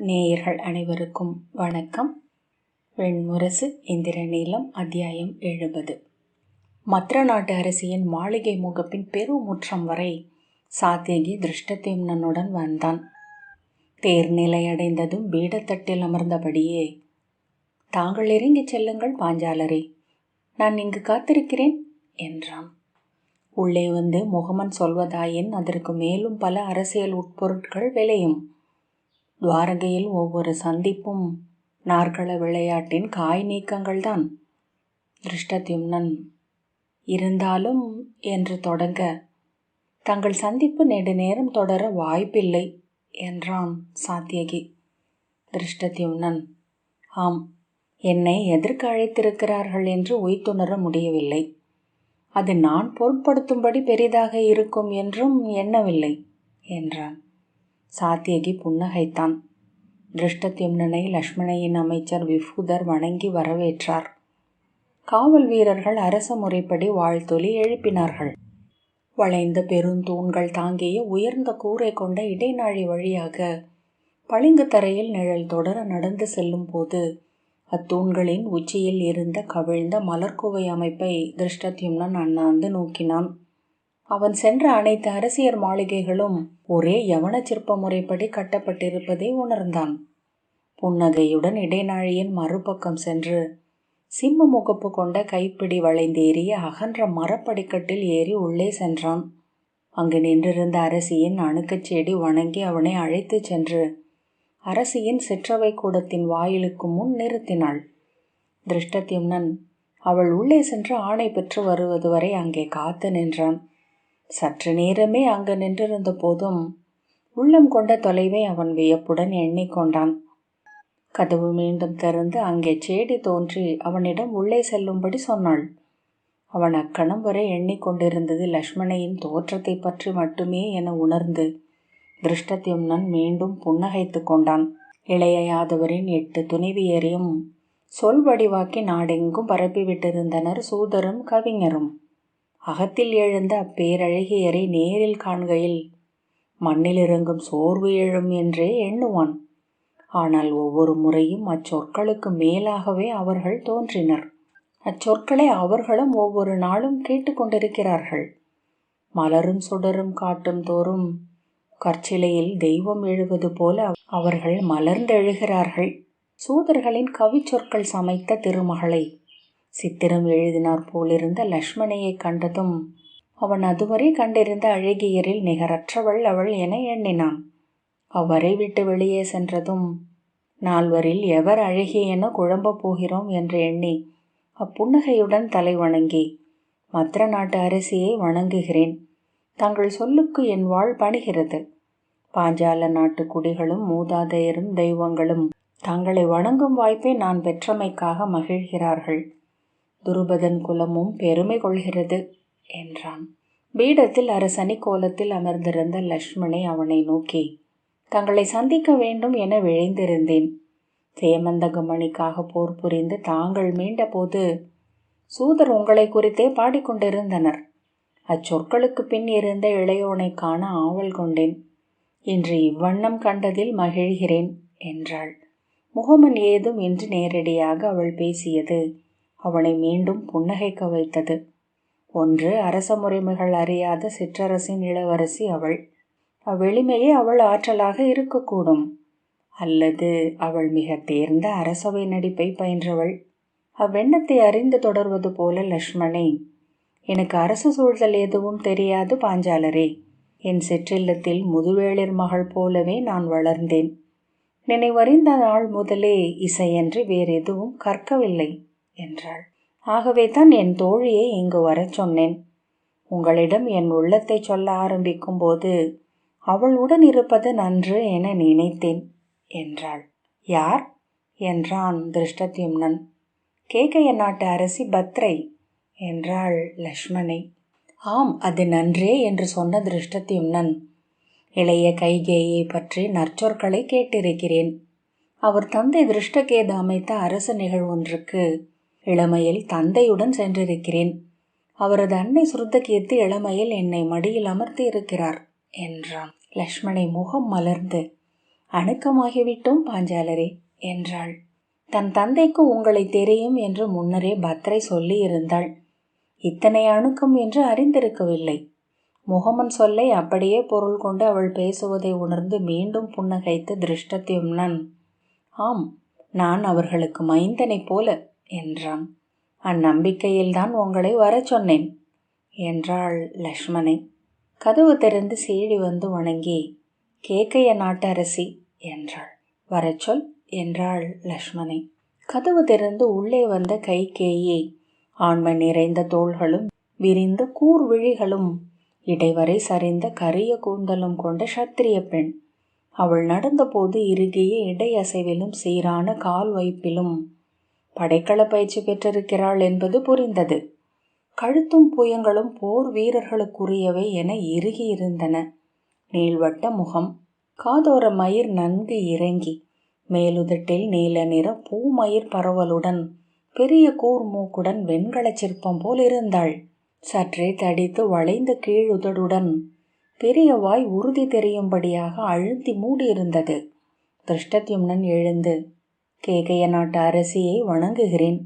நேயர்கள் அனைவருக்கும் வணக்கம். வெண்முரசு இந்திர நீளம் அத்தியாயம் எழுபது. மற்ற நாட்டு அரசியின் மாளிகை முகப்பின் பெருமுற்றம் வரை சாத்தியகி திருஷ்டத்யும்னனுடன் வந்தான். தேர் நிலையடைந்ததும் பீடத்தட்டில் அமர்ந்தபடியே தாங்கள் இறங்கிச் செல்லுங்கள் பாஞ்சாலரே. நான் இங்கு காத்திருக்கிறேன் என்றான். உள்ளே வந்து முகமன் சொல்வதாயின் அதற்கு மேலும் பல அரசியல் உட்பொருட்கள் விளையும். துவாரகையில் ஒவ்வொரு சந்திப்பும் நாற்கள விளையாட்டின் காய் நீக்கங்கள்தான். திருஷ்டத்யும்னன் இருந்தாலும் என்று தொடங்க தங்கள் சந்திப்பு நெடுநேரம் தொடர வாய்ப்பில்லை என்றான் சாத்தியகி. திருஷ்டத்யும்னன் ஆம் என்னை எதற்கு அழைத்திருக்கிறார்கள் என்று உய்த்துணர முடியவில்லை. அது நான் பொருட்படுத்தும்படி பெரிதாக இருக்கும் என்றும் எண்ணவில்லை என்றான். சாத்தியகி புன்னகைத்தான். திருஷ்டத்யும்னனை லக்ஷ்மணையின் அமைச்சர் விபூதர் வணங்கி வரவேற்றார். காவல் வீரர்கள் அரச முறைப்படி வாழ்த்தொலி எழுப்பினார்கள். வளைந்த பெருந்தூண்கள் தாங்கிய உயர்ந்த கூரை கொண்ட இடைநாழி வழியாக பளிங்கு தரையில் நிழல் தொடர நடந்து செல்லும் போது அத்தூண்களின் உச்சியில் இருந்த கவிழ்ந்த மலர்குவை அமைப்பை திருஷ்டத்யும்னன் அண்ணாந்து நோக்கினான். அவன் சென்ற அனைத்து அரசியர் மாளிகைகளும் ஒரே யவன சிற்ப முறைப்படி கட்டப்பட்டிருப்பதை உணர்ந்தான். புன்னகையுடன் இடைநாழியின் மறுபக்கம் சென்று சிம்ம முகப்பு கொண்ட கைப்பிடி வளைந்தேறிய அகன்ற மரப்படிக்கட்டில் ஏறி உள்ளே சென்றான். அங்கு நின்றிருந்த அரசியின் அணுக்கச் செடி வணங்கி அவனை அழைத்துச் சென்று அரசியின் சிற்றவை கூடத்தின் வாயிலுக்கு முன் நிறுத்தினாள். திருஷ்டத்யும்னன் அவள் உள்ளே சென்று ஆணை பெற்று வருவது வரை அங்கே காத்து நின்றான். சற்று நேரமே அங்கு நின்றிருந்த போதும் உள்ளம் கொண்ட தொலைவை அவன் வியப்புடன் எண்ணிக்கொண்டான் கதவு மீண்டும் திறந்து அங்கே சேடி தோன்றி அவனிடம் உள்ளே செல்லும்படி சொன்னாள். அவன் அக்கணம் வரை எண்ணிக்கொண்டிருந்தது லக்ஷ்மணையின் தோற்றத்தை பற்றி மட்டுமே என உணர்ந்து திருஷ்டத்யும்னன் மீண்டும் புன்னகைத்து கொண்டான். இளைய யாதவரின் எட்டு துணைவியரையும் சொல் வடிவாக்கி நாடெங்கும் பரப்பிவிட்டிருந்தனர் சூதரும் கவிஞரும். அகத்தில் எழுந்த அப்பேரழகியரை நேரில் காண்கையில் மண்ணில் இறங்கும் சோர்வு எழும் என்றே எண்ணுவான். ஆனால் ஒவ்வொரு முறையும் அச்சொற்களுக்கு மேலாகவே அவர்கள் தோன்றினர். அச்சொற்களை அவர்களும் ஒவ்வொரு நாளும் கேட்டுக்கொண்டிருக்கிறார்கள் மலரும் சுடரும் காட்டும் தோறும் கற்சிலையில் தெய்வம் எழுவது போல அவர்கள் மலர்ந்தெழுகிறார்கள். சூதர்களின் கவிச்சொற்கள் சமைத்த திருமகளை சித்திரம் எழுதினார் போலிருந்த லக்ஷ்மணையை கண்டதும் அவன் அதுவரை கண்டிருந்த அழகியரில் நிகரற்றவள் அவள் என எண்ணினான். அவரை விட்டு வெளியே சென்றதும் நால்வரில் எவர் அழகி என குழம்பப் போகிறோம்? என்று எண்ணி அப்புன்னகையுடன் தலை வணங்கி மற்ற நாட்டு அரசியை வணங்குகிறேன். தங்கள் சொல்லுக்கு என் வாழ் பணிகிறது. பாஞ்சால நாட்டு குடிகளும் மூதாதையரும் தெய்வங்களும் தங்களை வணங்கும் வாய்ப்பை நான் பெற்றமைக்காக மகிழ்கிறார்கள். துருபதன் குலமும் பெருமை கொள்கிறது என்றான். பீடத்தில் அரசனி கோலத்தில் அமர்ந்திருந்த லக்ஷ்மணை அவனை நோக்கி தங்களை சந்திக்க வேண்டும் என விழைந்திருந்தேன். சேமந்தகமணிக்காக போர் புரிந்து தாங்கள் மீண்ட போது சூதர் உங்களை குறித்தே பாடிக்கொண்டிருந்தனர். அச்சொற்களுக்கு பின் இருந்த இளையோனை காண ஆவல் கொண்டேன். இன்று இவ்வண்ணம் கண்டதில் மகிழ்கிறேன் என்றாள். முகமன் ஏதும் இன்று நேரடியாக அவள் பேசியது அவனை மீண்டும் புன்னகைக்க வைத்தது. ஒன்று அரச முறைமைகள் அறியாத சிற்றரசின் இளவரசி அவள். அவ்வெளிமையே அவள் ஆற்றலாக இருக்கக்கூடும். அல்லது அவள் மிக தேர்ந்த அரசவை நடிப்பை பயின்றவள். அவ்வெண்ணத்தை அறிந்து தொடர்வது போல லக்ஷ்மணே எனக்கு அரசு சூழ்தல் எதுவும் தெரியாது பாஞ்சாலரே. என் சிற்றில்லத்தில் முதுவேளிர் மகள் போலவே நான் வளர்ந்தேன். நினைவறிந்த நாள் முதலே இசையன்று வேறெதுவும் கற்கவில்லை. என்றாள். ஆகவே தான் என் தோழியை இங்கு வரச் சொன்னேன். உங்களிடம் என் உள்ளத்தை சொல்ல ஆரம்பிக்கும் போது அவள் உடன் இருப்பது நன்று என நினைத்தேன் என்றாள். யார்? என்றான் திருஷ்டத்யும்னன். கேகைய நாட்டு அரசி பத்ரை என்றாள் லக்ஷ்மணை. ஆம் அது நன்றே என்று சொன்ன திருஷ்டத்யும்னன். இளைய கைகேயை பற்றி நற்சொற்களை கேட்டிருக்கிறேன். அவர் தந்தை திருஷ்டகேத அமைத்த அரசு நிகழ்வொன்றுக்கு இளமையில் தந்தையுடன் சென்றிருக்கிறேன். அவரது அன்னை சுருத்தகீர்த்தி இளமையில் என்னை மடியில் அமர்த்தி இருக்கிறார் என்றான். லக்ஷ்மணை முகம் மலர்ந்து அணுக்கமாகிவிட்டோம் பாஞ்சாலரே என்றாள். தன் தந்தைக்கு உங்களை தெரியும் என்று முன்னரே பத்ரை சொல்லி இருந்தாள் இத்தனை அணுக்கம் என்று அறிந்திருக்கவில்லை. முகமன் சொல்லை அப்படியே பொருள் கொண்டு அவள் பேசுவதை உணர்ந்து மீண்டும் புன்னகைத்து திருஷ்டத்யும்னன் ஆம் நான் அவர்களுக்கு மைந்தனைப் போல என்றான். அந்நம்பிக்கையில்தான் உங்களை வரச் சொன்னேன் என்றாள் லக்ஷ்மணை. கதவு திறந்து சீடி வந்து வணங்கி கேக்கைய நாட்டரசி என்றாள். வரச்சொல் என்றாள் லக்ஷ்மணை. கதவு திறந்து உள்ளே வந்த கைகேயி ஆண்மை நிறைந்த தோள்களும் விரிந்த கூர் விழிகளும் இடைவரை சரிந்த கரிய கூந்தலும் கொண்ட சத்திரிய பெண் அவள் நடந்தபோது இறுகிய இடையசைவிலும் சீரான கால் வைப்பிலும் படைக்கள பயிற்சி பெற்றிருக்கிறாள் என்பது புரிந்தது. கழுத்தும் புயங்களும் போர் வீரர்களுக்குரியவை என இறுகியிருந்தன நீள்வட்ட முகம் காதோர மயிர் நன்கு இறங்கி மேலுதட்டில் நீல நிற பூமயிர் பரவலுடன் பெரிய கூர் மூக்குடன் வெண்கலச் சிற்பம் போல் இருந்தாள். சற்றே தடித்து வளைந்த கீழுதடுடன் பெரிய வாய் உறுதி தெரியும்படியாக அழுத்தி மூடியிருந்தது. திருஷ்டத்யும்னன் எழுந்து கேகய நாட்டு அரசியை வணங்குகிறேன்.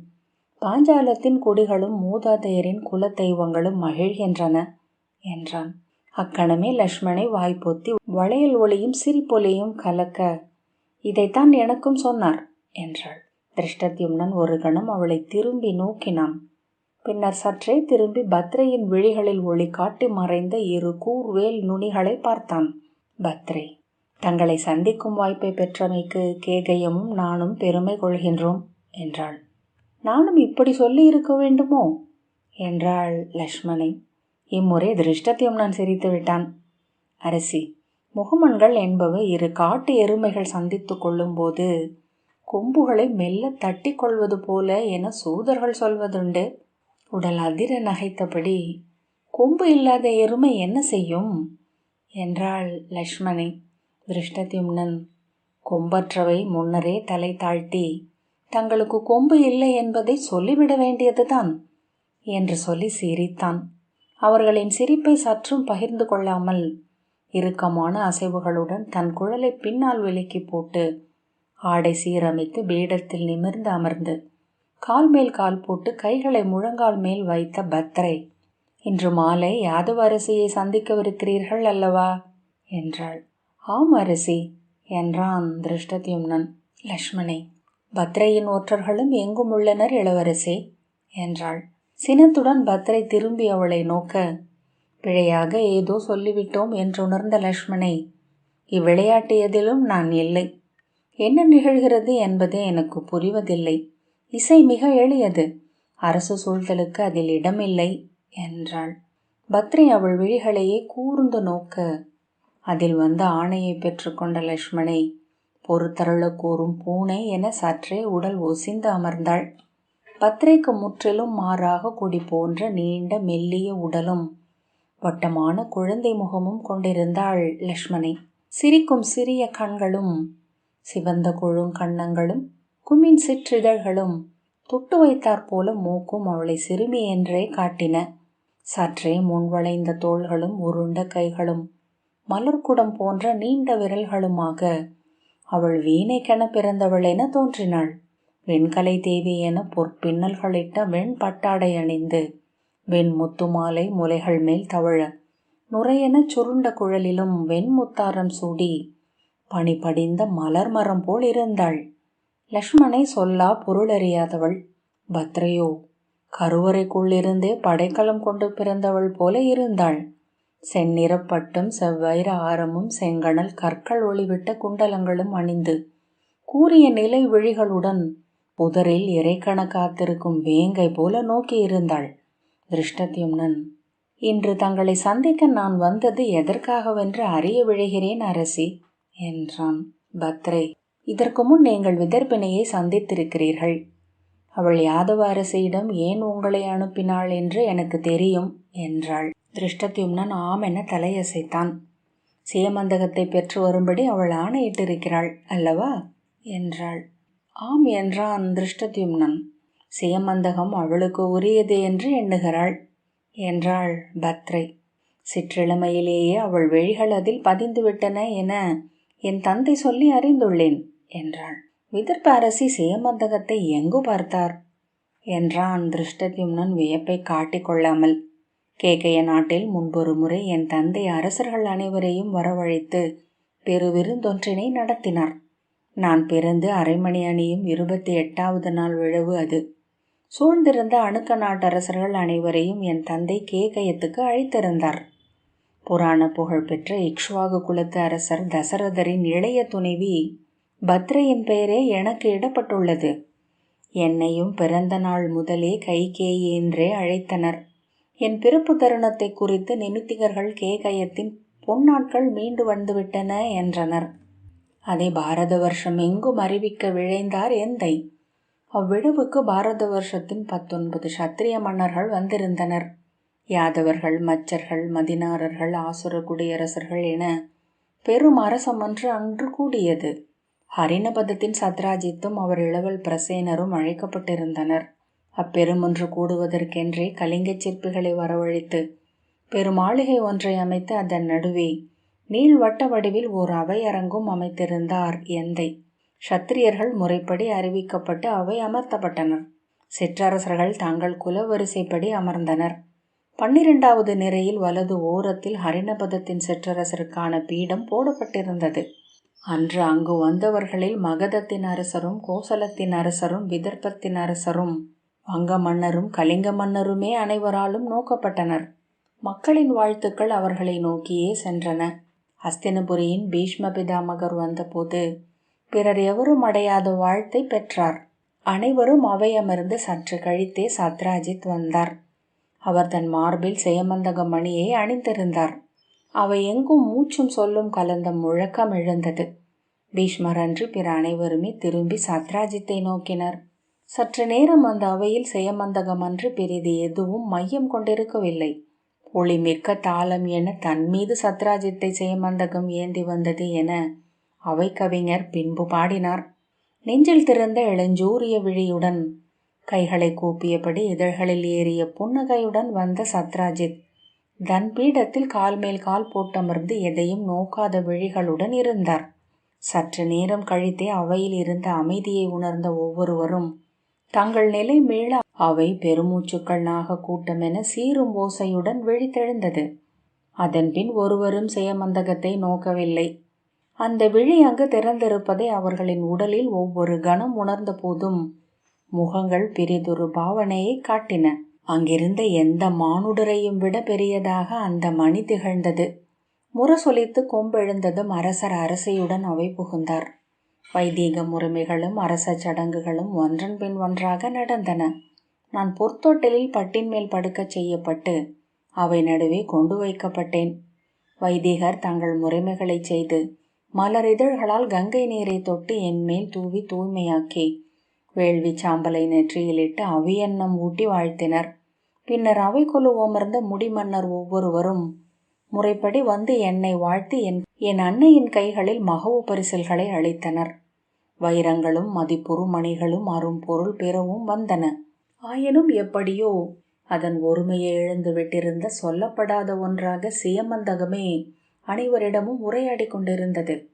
பாஞ்சாலத்தின் குடிகளும் மூதாதையரின் குலதெய்வங்களும் மகிழ்கின்றன என்றான். அக்கணமே லக்ஷ்மணை வாய்ப்பொத்தி வளையல் ஒளியும் சிரிப்பொலியும் கலக்க இதைத்தான் எனக்கும் சொன்னார் என்றாள். திருஷ்டத்யும்னன் ஒரு கணம் அவளை திரும்பி நோக்கினான். பின்னர் சற்றே திரும்பி பத்ரையின் விழிகளில் ஒளி காட்டி மறைந்த இரு கூர்வேல் நுனிகளை பார்த்தான். பத்ரை தங்களை சந்திக்கும் வாய்ப்பை பெற்றமைக்கு கேகையமும் நானும் பெருமை கொள்கின்றோம் என்றாள். நானும் இப்படி சொல்லி இருக்க வேண்டுமோ? என்றாள் லக்ஷ்மணை. இம்முறை திருஷ்டத்தையும் நான் சிரித்து விட்டான். அரசி முகமன்கள் என்பவை இரு காட்டு எருமைகள் சந்தித்து கொள்ளும்போது கொம்புகளை மெல்ல தட்டி கொள்வது போல என சூதர்கள் சொல்வதுண்டு. உடல் அதிர நகைத்தபடி கொம்பு இல்லாத எருமை என்ன செய்யும்? என்றாள் லக்ஷ்மணை. திருஷ்டத்யும்னன் கொம்பற்றவை முன்னரே தலை தாழ்த்தி தங்களுக்கு கொம்பு இல்லை என்பதை சொல்லிவிட வேண்டியதுதான் என்று சொல்லி சிரித்தான். அவர்களின் சிரிப்பை சற்றும் பகிர்ந்து கொள்ளாமல் இறுக்கமான அசைவுகளுடன் தன் குழலை பின்னால் விலக்கி போட்டு ஆடை சீரமைத்து பீடத்தில் நிமிர்ந்து அமர்ந்து கால் மேல் கால் போட்டு கைகளை முழங்கால் மேல் வைத்த பத்ரை இன்று மாலை யாதவ அரசியை சந்திக்கவிருக்கிறீர்கள் அல்லவா? என்றாள். ஆம் அரசி என்றான் திருஷ்டத்யும்னன். லக்ஷ்மணே பத்ரையின் ஒற்றர்களும் எங்கும் உள்ளனர் இளவரசே என்றாள். சினத்துடன் பத்ரை திரும்பி அவளை நோக்க பிழையாக ஏதோ சொல்லிவிட்டோம் என்று லக்ஷ்மணே லக்ஷ்மணை இவ்விளையாட்டு எதிலும் நான் இல்லை. என்ன நிகழ்கிறது என்பதே எனக்கு புரிவதில்லை. இசை மிக எளியது. அரசு சூழ்தலுக்கு அதில் இடமில்லை என்றாள். பத்ரி அவள் விழிகளையே கூர்ந்து நோக்க அதில் வந்த ஆணையை பெற்றுக்கொண்ட லக்ஷ்மணை பொறுத்தருள கூறும் பூனை என சற்றே உடல் ஒசிந்து அமர்ந்தாள். பத்ரைக்கு முற்றிலும் மாறாக கொடி போன்ற நீண்ட மெல்லிய உடலும் வட்டமான குழந்தை முகமும் கொண்டிருந்தாள் லக்ஷ்மணை. சிரிக்கும் சிறிய கண்களும் சிவந்த கொழுங்கண்ணங்களும் குமின் சிற்றிதழ்களும் தொட்டு வைத்தாற் போல மூக்கும் அவளை சிறுமி என்றே காட்டின. சற்றே முன்வளைந்த தோள்களும் உருண்ட கைகளும் மலர்குடம் போன்ற நீண்ட விரல்களுமாக. அவள் வீணைக்கென பிறந்தவள் என தோன்றினாள். வெண்கலை தேவி என பொற்பின்னல்களிட்ட வெண் பட்டாடை அணிந்து வெண் முத்து மாலை முலைகள் மேல் தவழ நுரையென சுருண்ட குழலிலும் வெண்முத்தாரம் சூடி பனி படிந்த மலர் மரம் போல் இருந்தாள். லக்ஷ்மணை சொல்லா பொருளறியாதவள். பத்ரையோ கருவறைக்குள்ளிருந்தே படைக்கலம் கொண்டு பிறந்தவள் போல இருந்தாள். செந்நிறப்பட்டும் செவ்வைர ஆரமும் செங்கணல் கற்கள் ஒளிவிட்ட குண்டலங்களும் அணிந்து கூறிய நிலை விழிகளுடன் புதரில் இறைக்கண காத்திருக்கும் வேங்கை போல நோக்கி இருந்தாள். திருஷ்டத்யும்னன் இன்று தங்களை சந்திக்க நான் வந்தது எதற்காகவென்று அறிய விழுகிறேன் அரசி? என்றான். பத்ரே இதற்கு முன் நீங்கள் விதர்பினையை சந்தித்திருக்கிறீர்கள். அவள் யாதவ அரசியிடம் ஏன் உங்களை அனுப்பினாள் என்று எனக்கு தெரியும் என்றாள். திருஷ்டத்யும்னன் ஆம் என தலையசைத்தான். சேமந்தகத்தை பெற்று வரும்படி அவள் ஆணையிட்டிருக்கிறாள் அல்லவா? என்றாள். ஆம் என்றான் திருஷ்டத்யும்னன் சேமந்தகம் அவளுக்கு உரியது என்று எண்ணுகிறாள் என்றாள் பத்ரை. சிற்றிழமையிலேயே அவள் வெழிகள் அதில் பதிந்துவிட்டன என என் தந்தை சொல்லி அறிந்துள்ளேன் என்றாள். விதர்ப்ப அரசி சேமந்தகத்தை எங்கு பார்த்தார்? என்றான் திருஷ்டத்யும்னன் வியப்பை காட்டிக்கொள்ளாமல் கேகய நாட்டில் முன்பொரு முறை என் தந்தை அரசர்கள் அனைவரையும் வரவழைத்து பெரு விருந்தொன்றினை நடத்தினார். நான் பிறந்து அரை மணி அணியும் இருபத்தி எட்டாவது நாள் விழவு அது. சூழ்ந்திருந்த அணுக்க நாட்டரசர்கள் அனைவரையும் என் தந்தை கேகயத்துக்கு அழைத்திருந்தார். புராண புகழ்பெற்ற இக்ஷ்வாகு குலத்து அரசர் தசரதரின் இளைய துணைவி பத்ரையின் பெயரே எனக்கு இடப்பட்டுள்ளது. என்னையும் பிறந்த நாள் முதலே கைகேயி என்றே அழைத்தனர். என் பிறப்பு தருணத்தை குறித்து நிமித்திகர்கள் கேகயத்தின் பொன்னாட்கள் மீண்டு வந்துவிட்டன என்றனர். அதை பாரத வருஷம் எங்கும் அறிவிக்க விழைந்தார் எந்தை? அவ்விழுவுக்கு பாரத வருஷத்தின் பத்தொன்பது சத்திரிய மன்னர்கள் வந்திருந்தனர். யாதவர்கள் மச்சர்கள் மதினாரர்கள் ஆசுர குடியரசர்கள் என பெரும் அரசமன்று அன்று கூடியது. ஹரிணபதத்தின் சத்ராஜித்தும் அவர் இளவல் பிரசேனரும் அழைக்கப்பட்டிருந்தனர். அப்பெருமொன்று கூடுவதற்கென்றே கலிங்கச் சிற்பிகளை வரவழைத்து பெருமாளிகை ஒன்றை அமைத்து அதன் நடுவே நீள்வட்ட வடிவில் ஓர் அவையரங்கும் அமைத்திருந்தார் எந்தை. சத்திரியர்கள் முறைப்படி அறிவிக்கப்பட்டு அவை அமர்த்தப்பட்டனர். சிற்றரசர்கள் தங்கள் குலவரிசைப்படி அமர்ந்தனர். பன்னிரெண்டாவது நிறையில் வலது ஓரத்தில் ஹரிணபதத்தின் சிற்றரசருக்கான பீடம் போடப்பட்டிருந்தது. அன்று அங்கு வந்தவர்களில் மகதத்தின் அரசரும் கோசலத்தின் அரசரும் விதர்ப்பத்தின் அரசரும் வங்க மன்னரும் கலிங்க மன்னருமே அனைவராலும் நோக்கப்பட்டனர். மக்களின் வாழ்த்துக்கள் அவர்களை நோக்கியே சென்றன. அஸ்தினபுரியின் பீஷ்ம பிதாமகர் வந்தபோது பிறர் எவரும் அடையாத வாழ்த்தை பெற்றார். அனைவரும் அவையமர்ந்து சற்று கழித்தே சத்ராஜித் வந்தார். அவர் தன் மார்பில் செயமந்தக மணியை அணிந்திருந்தார். அவை எங்கும் மூச்சும் சொல்லும் கலந்த முழக்கம் எழுந்தது. பீஷ்மர் அன்று பிற அனைவருமே திரும்பி சத்ராஜித்தை நோக்கினர். சற்று நேரம் அந்த அவையில் செயமந்தகம் அன்று பெரிது எதுவும் மையம் கொண்டிருக்கவில்லை. ஒளிமிக்க தாளம் என தன் மீது சத்ராஜித்தை செயமந்தகம் ஏந்தி வந்தது என அவை கவிஞர் பின்பு பாடினார். நெஞ்சில் திறந்த இளஞ்சூரிய விழியுடன் கைகளை கூப்பியபடி இதழ்களில் ஏறிய புன்னகையுடன் வந்த சத்ராஜித் தன் பீடத்தில் கால் மேல் கால் போட்டமர்ந்து எதையும் நோக்காத விழிகளுடன் இருந்தார். சற்று நேரம் கழித்தே அவையில் இருந்த அமைதியை உணர்ந்த ஒவ்வொருவரும் தங்கள் நிலை மீள அவை பெருமூச்சுக்கள் நாக கூட்டமென சீரும் ஓசையுடன் விழித்தெழுந்தது. அதன்பின் ஒருவரும் செயமந்தகத்தை நோக்கவில்லை. அந்த விழி அங்கு திறந்திருப்பதை அவர்களின் உடலில் ஒவ்வொரு கணம் உணர்ந்த போதும் முகங்கள் பெரிதொரு பாவனையை காட்டின. அங்கிருந்த எந்த மானுடரையும் விட பெரியதாக அந்த மணி திகழ்ந்தது. முரசொலித்து கொம்பெழுந்ததும் அரசர் அரசையுடன் அவை புகுந்தார். வைதீக முறைமைகளும் அரச சடங்குகளும் ஒன்றன் பின் ஒன்றாக நடந்தன. நான் பொற்தொட்டிலில் பட்டின் மேல் படுக்கச் செய்யப்பட்டு அவை நடுவே கொண்டு வைக்கப்பட்டேன். வைதிகர் தங்கள் முறைமைகளை செய்து மலர் இதழ்களால் கங்கை நீரை தொட்டு என் மேல் தூவி தூய்மையாக்கி வேள்வி சாம்பலை நெற்றியிலிட்டு அவியன்னம் ஊட்டி வாழ்த்தினர். பின்னர் அவை ஓமர்ந்த அமர்ந்த முடிமன்னர் ஒவ்வொருவரும் முறைப்படி வந்து என்னை வாழ்த்தி என் என் அன்னையின் கைகளில் மகவு பரிசல்களை அளித்தனர். வைரங்களும் மதிப்புறு மணிகளும் அரும் பொருள் பெறவும் வந்தன. ஆயினும் எப்படியோ அதன் ஒருமையை இழந்து விட்டிருந்த சொல்லப்படாத ஒன்றாக சியமந்தகமே அனைவரிடமும் உரையாடி கொண்டிருந்தது.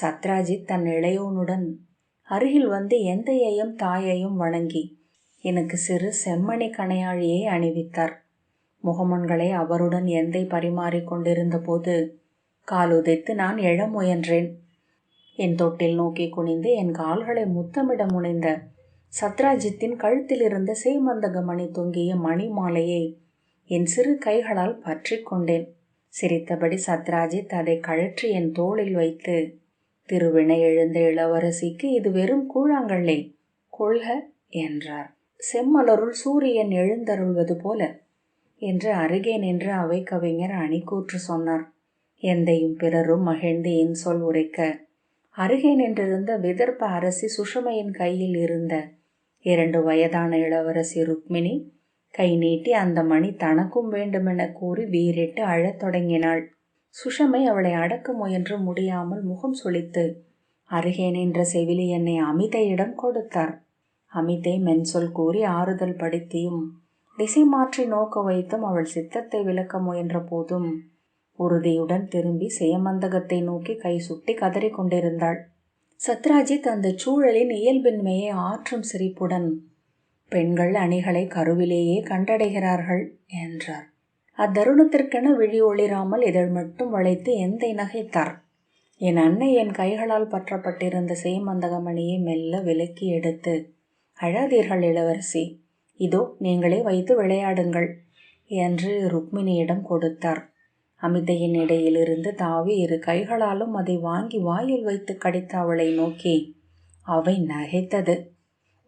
சத்ராஜித் தன் இளையோனுடன் அருகில் வந்து எந்தையையும் தாயையும் வணங்கி எனக்கு சிறு செம்மணி கணையாழியை அணிவித்தார். முகமன்களை அவருடன் எந்தை பரிமாறிக் கொண்டிருந்த போது காலுதைத்து நான் எழ முயன்றேன். என் தொட்டில் நோக்கி குனிந்து என் கால்களை முத்தமிட முனைந்த சத்ராஜித்தின் கழுத்தில் இருந்த சேமந்தக மணி தொங்கிய மணி மாலையை என் சிறு கைகளால் பற்றி கொண்டேன். சிரித்தபடி சத்ராஜித் அதை கழற்றி என் தோளில் வைத்து திருவினை எழுந்த இளவரசிக்கு இது வெறும் கூழாங்கல்லே கொள்க என்றார். செம்மலருள் சூரியன் எழுந்தருள்வது போல என்று அருகே நின்று அவை கவிஞர் அணிக்கூற்று சொன்னார். எந்தையும் பிறரும் மகிழ்ந்து என் சொல் உரைக்க அருகே நின்றிருந்த விதர்ப்ப அரசி சுஷமையின் கையில் இருந்த இரண்டு வயதான இளவரசி ருக்மிணி கை நீட்டி அந்த மணி தனக்கும் வேண்டுமென கூறி வீறிட்டு அழத் தொடங்கினாள். சுஷமை அவளை அடக்க முயன்று முடியாமல் முகம் சுளித்து அருகே நின்ற செவிலி என்னை அமிதையிடம் கொடுத்தார் அமிதை மென்சொல் கூறி ஆறுதல் படுத்தியும் திசை மாற்றி நோக்க வைத்தும் அவள் சித்தத்தை விளக்க முயன்ற போதும் உறுதியுடன் திரும்பி சேமந்தகத்தை நோக்கி கை சுட்டி கதறிக் கொண்டிருந்தாள். சத்ராஜித் அந்த சூழலின் இயல்பின்மையை ஆற்றும் சிரிப்புடன் பெண்கள் அணிகளை கருவிலேயே கண்டடைகிறார்கள் என்றார். அத்தருணத்திற்கென விழி ஒளிராமல் இதழ் மட்டும் வளைத்து எந்தை நகைத்தார்? என் அன்னை என் கைகளால் பற்றப்பட்டிருந்த சேமந்தகமணியை மெல்ல விலக்கி எடுத்து அழாதீர்கள் இளவரசி இதோ நீங்களே வைத்து விளையாடுங்கள் என்று ருக்மிணியிடம் கொடுத்தார். அமிதையின் இடையிலிருந்து தாவி இரு கைகளாலும் அதை வாங்கி வாயில் வைத்து கடித்த அவளை நோக்கி அவை நகைத்தது.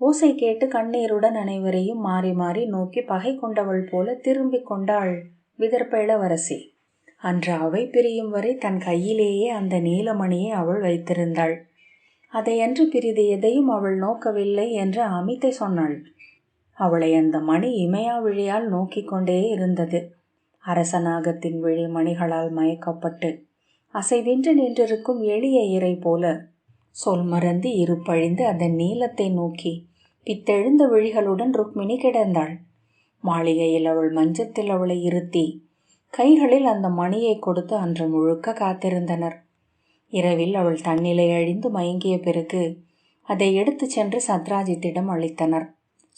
ஓசை கேட்டு கண்ணீருடன் அனைவரையும் மாறி மாறி நோக்கி பகை கொண்டவள் போல திரும்பிக் கொண்டாள் விதர்ப்ப இளவரசி. அன்று அவை பிரியும் வரை தன் கையிலேயே அந்த நீலமணியை அவள் வைத்திருந்தாள். அதையன்று பிரிது எதையும் அவள் நோக்கவில்லை என்று அமித்தை சொன்னாள். அவளை அந்த மணி இமயா விழியால் நோக்கிக் கொண்டே இருந்தது. அரசநாகத்தின் விழி மணிகளால் மயக்கப்பட்டு அசைவின்றி நின்றிருக்கும் எளிய இறை போல சொல் மறந்து இருப்பழிந்து அதன் நீளத்தை நோக்கி பித்தெழுந்த விழிகளுடன் ருக்மிணி கிடந்தாள். மாளிகையில் அவள் மஞ்சத்தில் அவளை இருத்தி கைகளில் அந்த மணியை கொடுத்து அன்று முழுக்க காத்திருந்தனர். இரவில் அவள் தன்னிலை அழிந்து மயங்கிய பிறகு அதை எடுத்து சென்று சத்ராஜித்திடம் அளித்தனர்.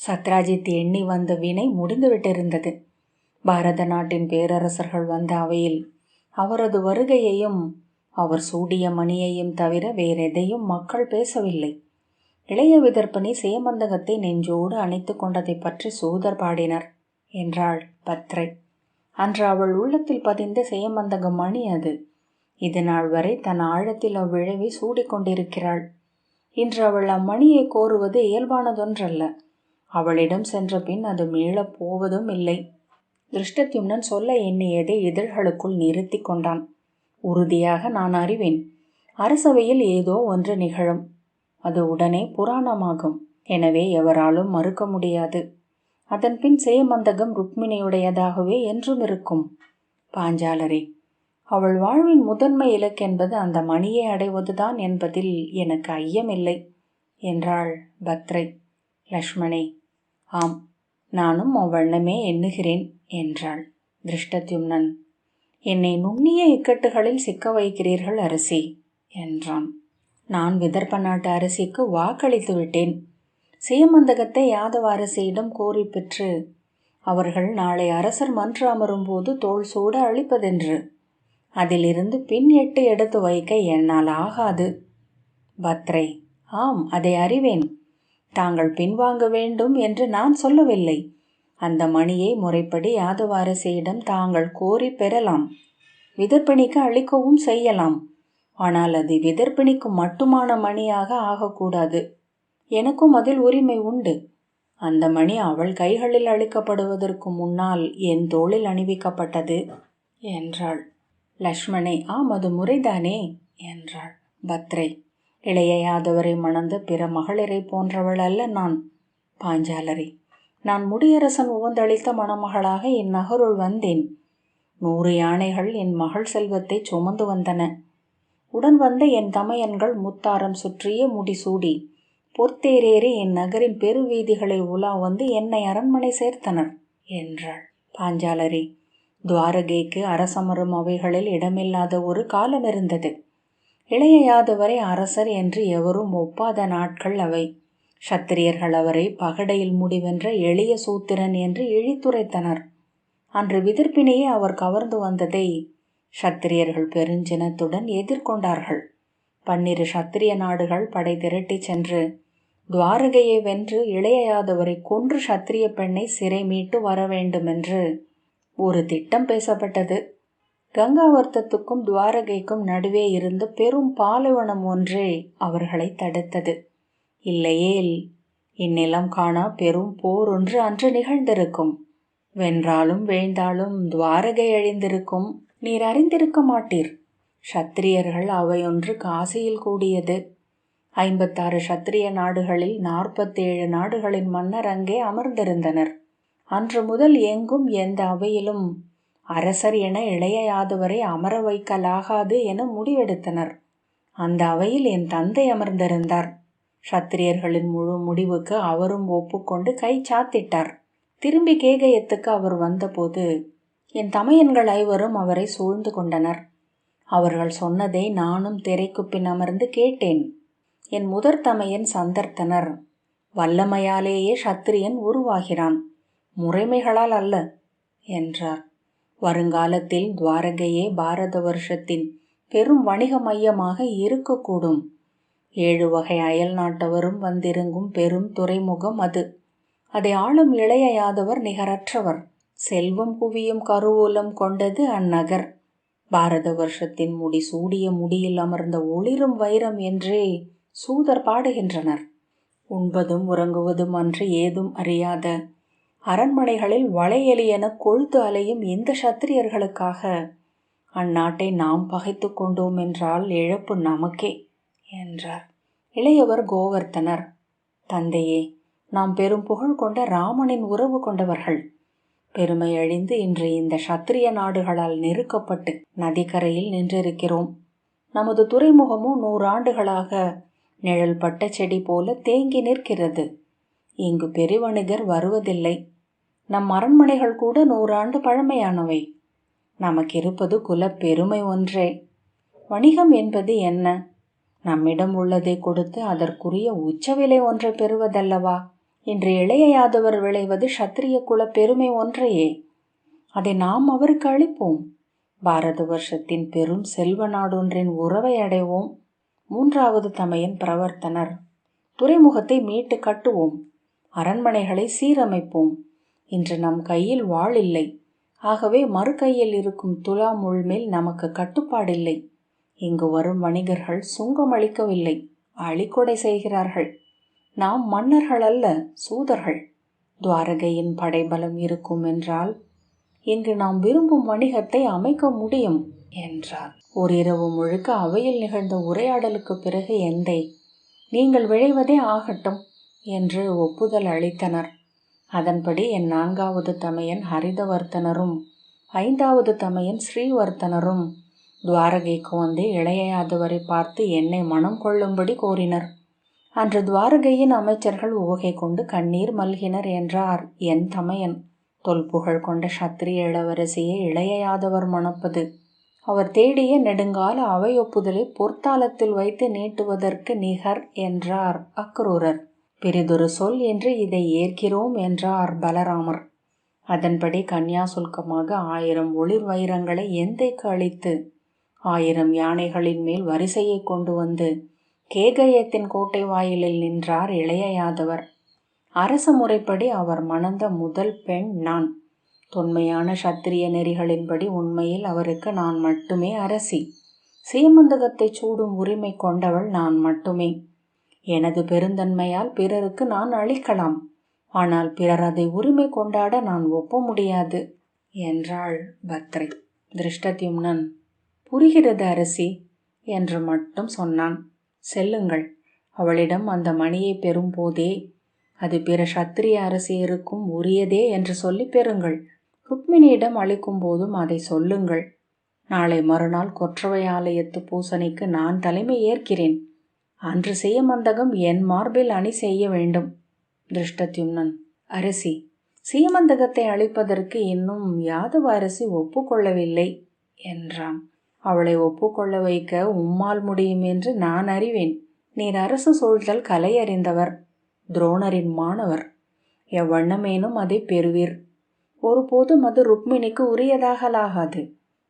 சத்ராஜித் எண்ணி வந்த வினை முடிந்துவிட்டிருந்தது. பாரத நாட்டின் பேரரசர்கள் வந்த அவையில் அவரது வருகையையும் அவர் சூடிய மணியையும் தவிர வேறெதையும் மக்கள் பேசவில்லை. இளைய விதர்ப்பனி சேமந்தகத்தை நெஞ்சோடு அணைத்து கொண்டதை பற்றி சூதர் பாடினர் என்றாள் பத்ரை. அன்று அவள் உள்ளத்தில் பதிந்த சேமந்தக மணி அது. இது நாள் வரை தன் ஆழத்தில் அவ்விழவை சூடிக்கொண்டிருக்கிறாள் இன்று அவள் அம்மணியை கோருவது இயல்பானதொன்றல்ல. அவளிடம் சென்ற பின் அது மீளப் போவதும் இல்லை. திருஷ்டத்யும்னன் சொல்ல எண்ணியதை இதழ்களுக்குள் நிறுத்தி கொண்டான். உறுதியாக நான் அறிவேன் அரசவையில் ஏதோ ஒன்று நிகழும். அது உடனே புராணமாகும். எனவே எவராலும் மறுக்க முடியாது. அதன்பின் சேமந்தகம் ருக்மிணியுடையதாகவே என்றும் இருக்கும். பாஞ்சாலரே அவள் வாழ்வின் முதன்மை இலக்கென்பது அந்த மணியை அடைவதுதான் என்பதில் எனக்கு ஐயமில்லை என்றாள் பத்ரை. லக்ஷ்மணே ஆம் நானும் அவ்வண்ணமே எண்ணுகிறேன். என்றாள். திருஷ்டத்யும்னன் என்னை நுண்ணிய இக்கட்டுகளில் சிக்க வைக்கிறீர்கள் அரசி என்றான். நான் விதர்ப்ப நாட்டு அரசிக்கு வாக்களித்து விட்டேன். சேமந்தகத்தை யாதவ அரசியிடம் கோரி பெற்று அவர்கள் நாளை அரசர் மன்று அமரும் போது தோல் சூட அளிப்பதென்று. அதிலிருந்து பின் எட்டு எடுத்து வைக்க என்னால் ஆகாது. பத்ரை ஆம் அதை அறிவேன். தாங்கள் பின்வாங்க வேண்டும் என்று நான் சொல்லவில்லை. அந்த மணியை முறைப்படி யாதவாரசியிடம் தாங்கள் கோரி பெறலாம். விதர்ப்பிணிக்கு அளிக்கவும் செய்யலாம். ஆனால் அது விதர்ப்பிணிக்கு மட்டுமான மணியாக ஆகக்கூடாது. எனக்கும் அதில் உரிமை உண்டு. அந்த மணி அவள் கைகளில் அளிக்கப்படுவதற்கு முன்னால் என் தோளில் அணிவிக்கப்பட்டது என்றாள். லக்ஷ்மணே ஆம் அது முறைதானே என்றாள். பத்ரை இளைய யாதவரை மணந்த பிற மகளிரை போன்றவள் அல்ல நான். பாஞ்சாலரி நான் முடியரசன் உவந்தளித்த மணமகளாக இந்நகருள் வந்தேன். நூறு யானைகள் என் மகள் செல்வத்தை சுமந்து வந்தன. உடன் வந்த என் தமையன்கள் முத்தாரம் சுற்றிய முடிசூடி பொற்தேரேறி என் நகரின் பெருவீதிகளை உலா வந்து என்னை அரண்மனை சேர்த்தனர் என்றாள் பாஞ்சாலரி. துவாரகைக்கு அரசமரும் அவைகளில் இடமில்லாத ஒரு காலம் இருந்தது. இளைய யாதவரை அரசர் என்று எவரும் ஒப்பாத நாட்கள் அவை. சத்திரியர்கள் அவரை பகடையில் முடிவென்ற எளிய சூத்திரன் என்று இழித்துரைத்தனர். அன்று விதிர்ப்பினையே அவர் கவர்ந்து வந்ததை சத்திரியர்கள் பெருஞ்சினத்துடன் எதிர்கொண்டார்கள். பன்னிரு சத்திரிய நாடுகள் படை திரட்டி சென்று துவாரகையை வென்று இளையாதவரை கொன்று சத்திரிய பெண்ணை சிறை மீட்டு வர வேண்டுமென்று ஒரு திட்டம் பேசப்பட்டது. கங்காவர்த்தத்துக்கும் துவாரகைக்கும் நடுவே இருந்த பெரும் பாலைவனம் ஒன்றே அவர்களை தடுத்தது. இல்லையேல் இந்நிலம் காணா பெரும் போர் ஒன்று அன்று நிகழ்ந்திருக்கும். வென்றாலும் வீழ்ந்தாலும் துவாரகை அழிந்திருக்கும். நீர் அறிந்திருக்க மாட்டீர். சத்திரியர்கள் அவையொன்று காசியில் கூடியது. ஐம்பத்தாறு சத்திரிய நாடுகளில் நாற்பத்தேழு நாடுகளின் மன்னர் அங்கே அமர்ந்திருந்தனர். அன்று முதல் எங்கும் எந்த அவையிலும் அரசர் என இளையாதவரை அமர வைக்கலாகாது என முடிவெடுத்தனர். அந்த அவையில் என் தந்தை அமர்ந்திருந்தார். சத்திரியர்களின் முழு முடிவுக்கு அவரும் ஒப்புக்கொண்டு கை சாத்திட்டார். திரும்பி கேகயத்துக்கு அவர் வந்தபோது என் தமையன்கள் ஐவரும் அவரை சூழ்ந்து கொண்டனர். அவர்கள் சொன்னதை நானும் திரைக்கு பின் அமர்ந்து கேட்டேன். என் முதற் தமையன் சந்தர்த்தனர். வல்லமையாலேயே சத்திரியன் உருவாகிறான். முறைமைகளால் அல்ல என்றார். வருங்காலத்தில் துவாரகையே பாரத வருஷத்தின் பெரும் வணிக மையமாக இருக்கக்கூடும். ஏழு வகை அயல் நாட்டவரும் வந்திருங்கும் பெரும் துறைமுகம் அது. அதை ஆளும் இளைய யாதவர் நிகரற்றவர். செல்வம் குவியும் கருவூலம் கொண்டது அந்நகர். பாரத வருஷத்தின் முடி சூடிய முடியில் அமர்ந்த ஒளிரும் வைரம் என்றே சூதர் பாடுகின்றனர். உண்பதும் உறங்குவதும் அன்று ஏதும் அறியாத அரண்மனைகளில் வளையலியென கொழுத்து அலையும் இந்த சத்திரியர்களுக்காக அந்நாட்டை நாம் பகைத்து கொண்டோம் என்றால் இழப்பு நமக்கே. என்றார். இளையவர் கோவர்த்தனர். தந்தையே நாம் பெரும் புகழ் கொண்ட ராமனின் உறவு கொண்டவர்கள். பெருமை அழிந்து இன்று இந்த சத்திரிய நாடுகளால் நெருக்கப்பட்டு நதிக்கரையில் நின்றிருக்கிறோம். நமது துறைமுகமோ நூறாண்டுகளாக நிழல் பட்ட செடி போல தேங்கி நிற்கிறது. இங்கு பெருவணிகர் வருவதில்லை. நம் அரண்மனைகள் கூட நூறாண்டு பழமையானவை. நமக்கு இருப்பது குல பெருமை ஒன்றே. வணிகம் என்பது என்ன? நம்மிடம் உள்ளதை கொடுத்து அதற்குரிய உச்சவிலை ஒன்றை பெறுவதல்லவா? இன்று இளைய யாதவர் விளைவது சத்திரிய குல பெருமை ஒன்றையே. அதை நாம் அவருக்கு அளிப்போம். பாரத வருஷத்தின் பெரும் செல்வ நாடொன்றின் உறவை அடைவோம். மூன்றாவது தமையன் பிரவர்த்தனர். துறைமுகத்தை மீட்டு கட்டுவோம். அரண்மனைகளை சீரமைப்போம். இன்று நம் கையில் வாழ் இல்லை. ஆகவே மறு கையில் இருக்கும் துலா முள்மேல் நமக்கு கட்டுப்பாடில்லை. இங்கு வரும் வணிகர்கள் சுங்கம் அளிக்கவில்லை. அழிக்கொடை செய்கிறார்கள். நாம் மன்னர்கள் அல்ல சூதர்கள். துவாரகையின் படைபலம் இருக்கும் என்றால் இங்கு நாம் விரும்பும் வணிகத்தை அமைக்க முடியும் என்றார். ஓரிரவு முழுக்க அவையில் நிகழ்ந்த உரையாடலுக்கு பிறகு எந்தை நீங்கள் விழைவதே ஆகட்டும் என்று ஒப்புதல் அளித்தனர். அதன்படி என் நான்காவது தமையன் ஹரிதவர்த்தனரும் ஐந்தாவது தமையன் ஸ்ரீவர்த்தனரும் துவாரகைக்கு வந்து இளையாதவரை பார்த்து என்னை மனம் கொள்ளும்படி கோரினர். அன்று துவாரகையின் அமைச்சர்கள் உவகை கொண்டு கண்ணீர் மல்கினர் என்றார். என் தமையன் தொல்புகழ் கொண்ட சத்திரிய இளவரசியை இளையாதவர் மணப்பது. அவர் தேடிய நெடுங்கால அவை ஒப்புதலை பொற்தாளத்தில் வைத்து நீட்டுவதற்கு நிகர் என்றார் அக்ரூரர். பெரிதொரு சொல் என்று இதை ஏற்கிறோம் என்றார் பலராமர். அதன்படி கன்னியாசுல்கமாக ஆயிரம் ஒளிர் வைரங்களை எந்தைக்கு அளித்து ஆயிரம் யானைகளின் மேல் வரிசையை கொண்டு வந்து கேகயத்தின் கோட்டை வாயிலில் நின்றார் இளைய யாதவர் அரச முறைப்படி அவர் மணந்த முதல் பெண் நான். தொன்மையான சத்திரிய நெறிகளின்படி உண்மையில் அவருக்கு நான் மட்டுமே அரசி. சீமந்தகத்தை சூடும் உரிமை கொண்டவள் நான் மட்டுமே. எனது பெருந்தன்மையால் பிறருக்கு நான் அளிக்கலாம் ஆனால் பிறர் அதை உரிமை கொண்டாட நான் ஒப்ப முடியாது என்றாள் பத்ரை. திருஷ்டத்யும்னன். புரிகிறது அரசி என்று மட்டும் சொன்னான். செல்லுங்கள். அவளிடம் அந்த மணியை பெறும்போதே அது பிற சத்திரிய அரசியருக்கும் உரியதே என்று சொல்லி பெறுங்கள். ருக்மிணியிடம் அளிக்கும் போதும் அதை சொல்லுங்கள். நாளை மறுநாள் கொற்றவை ஆலயத்து பூசணிக்கு நான் தலைமை ஏற்கிறேன். அன்று செய்ய மந்தகம் என் மார்பில் அணி செய்ய வேண்டும். திருஷ்டத்யும்னன். அரசி சீமந்தகத்தை அளிப்பதற்கு இன்னும் யாதவ அரசி ஒப்புக்கொள்ளவில்லை என்றான். அவளை ஒப்புக்கொள்ள வைக்க உம்மால் முடியும் என்று நான் அறிவேன். நீர் அரசு சூழ்தல் கலை அறிந்தவர் துரோணரின் மாணவர். எவ்வண்ணமேனும் அதை பெறுவீர். ஒருபோதும் அது ருக்மிணிக்கு உரியதாகலாகாது.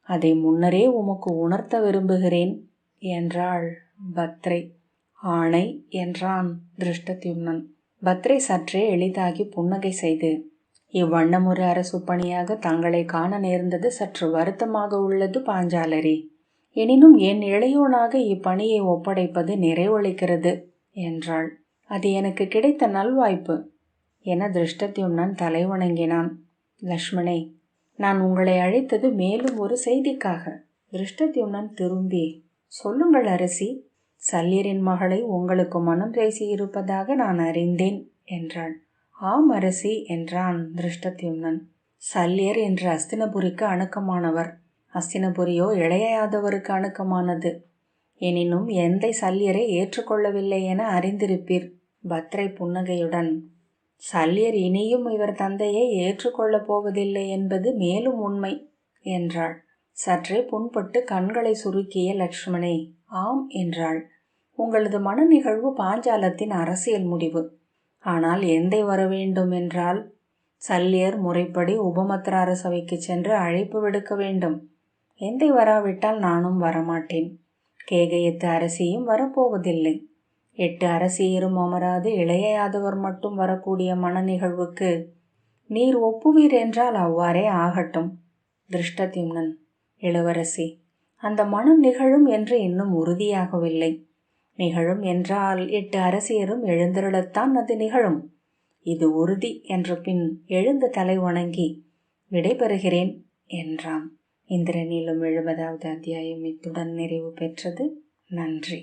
அதை முன்னரே உமக்கு உணர்த்த விரும்புகிறேன் என்றாள் பத்ரை. ஆணை என்றான் திருஷ்டத்யும்னன். பத்ரை சற்றே எளிதாகி புன்னகை செய்து இவ்வண்ணமுறை அரசு பணியாக தங்களை காண நேர்ந்தது சற்று வருத்தமாக உள்ளது பாஞ்சாலரி. எனினும் என் இளையோனாக இப்பணியை ஒப்படைப்பது நிறைவளிக்கிறது என்றாள். அது எனக்கு கிடைத்த நல்வாய்ப்பு. என திருஷ்டத்யும்னன் தலை வணங்கினான். லக்ஷ்மணே நான் உங்களை அழைத்தது மேலும் ஒரு செய்திக்காக. திருஷ்டத்யும்னன் திரும்பி சொல்லுங்கள் அரசி சல்லியரின் மகளை உங்களுக்கு மனம் பேசியிருப்பதாக நான் அறிந்தேன் என்றாள். ஆம் அரசி என்றான் திருஷ்டத்யும்னன். சல்லியர் என்று அஸ்தினபுரிக்கு அணுக்கமானவர். அஸ்தினபுரியோ இளையாதவருக்கு அணுக்கமானது. எனினும் எந்தை சல்லியரை ஏற்றுக்கொள்ளவில்லை என அறிந்திருப்பீர் பத்ரை புன்னகையுடன். சல்யர் இனியும் இவர் தந்தையை ஏற்றுக்கொள்ளப் போவதில்லை என்பது மேலும் உண்மை என்றாள். சற்றே புண்பட்டு கண்களை சுருக்கிய லக்ஷ்மணே ஆம் என்றாள். உங்களது மன நிகழ்வு பாஞ்சாலத்தின் அரசியல் முடிவு. ஆனால் எந்தை வர வேண்டும் என்றால் சல்லியர் முறைப்படி உபமத்திரார சபைக்கு சென்று அழைப்பு விடுக்க வேண்டும். எந்தை வராவிட்டால் நானும் வரமாட்டேன். கேகயத்து அரசியும் வரப்போவதில்லை. எட்டு அரசியரும் அமராது இளைய யாதவர் மட்டும் வரக்கூடிய மன நிகழ்வுக்கு நீர் ஒப்புவீர் என்றால் அவ்வாறே ஆகட்டும். திருஷ்டத்யும்னன் இளவரசி அந்த மனம் நிகழும் என்று இன்னும் உறுதியாகவில்லை. நிகழும் என்றால் எட்டு அரசியரும் எழுந்தருளத்தான் அது நிகழும். இது உறுதி என்ற பின் எழுந்து தலை வணங்கி விடைபெறுகிறேன் என்றான். இந்திரனிலும் எழுபதாவது அத்தியாயம் இத்துடன் நிறைவு பெற்றது. நன்றி.